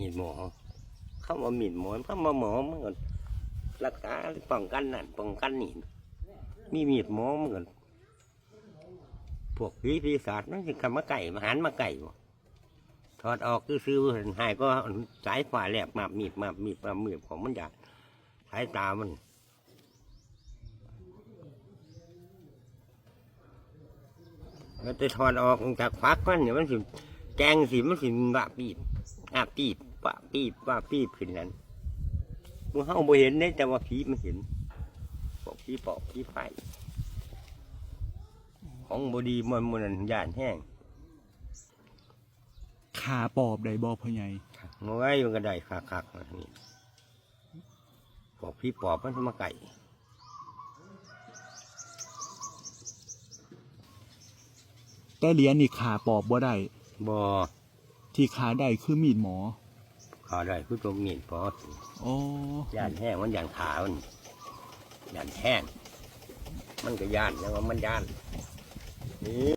มีดหมอเข้ามามีดหมอเข้ามาหมอมันก็รักษาป้องกันนั่นป้องกันนี่มีมีดหมอมันก็พวกผีปีศาจนั่นสิคำมาไก่มาหันมาไก่บ่ถอดออกคือซื้อหายก็สายฝ่าแหลกมาบมีดมาบมีดมาบมีดของมันอยากสายตามันแล้วจะถอดออกจากฟักมันเนี่ยมันสิแกงสิมันสิบะปีบอาปีบ ปะปีบปะปีบขึ้นนั้นมึงเฮาบ่เห็นได้แต่ว่าผีมันเห็นบอกผีปอบผีไฟของบดีมันมันนั่นย่านแห้งขาปอบได้บ่พ่อใหญ่งอยมันก็ได้คักๆนี่บอกผีปอบมันมาไก่แต่เหรียญนี่ขาปอบบ่ได้บ่ที่ขาได้คือมีดหมอ ขอได้คือตรงนี้พอโอ้ย่านแห้งมันย่านขามันย่านแห้งมันก็ย่านแล้วว่ามันย่านนี่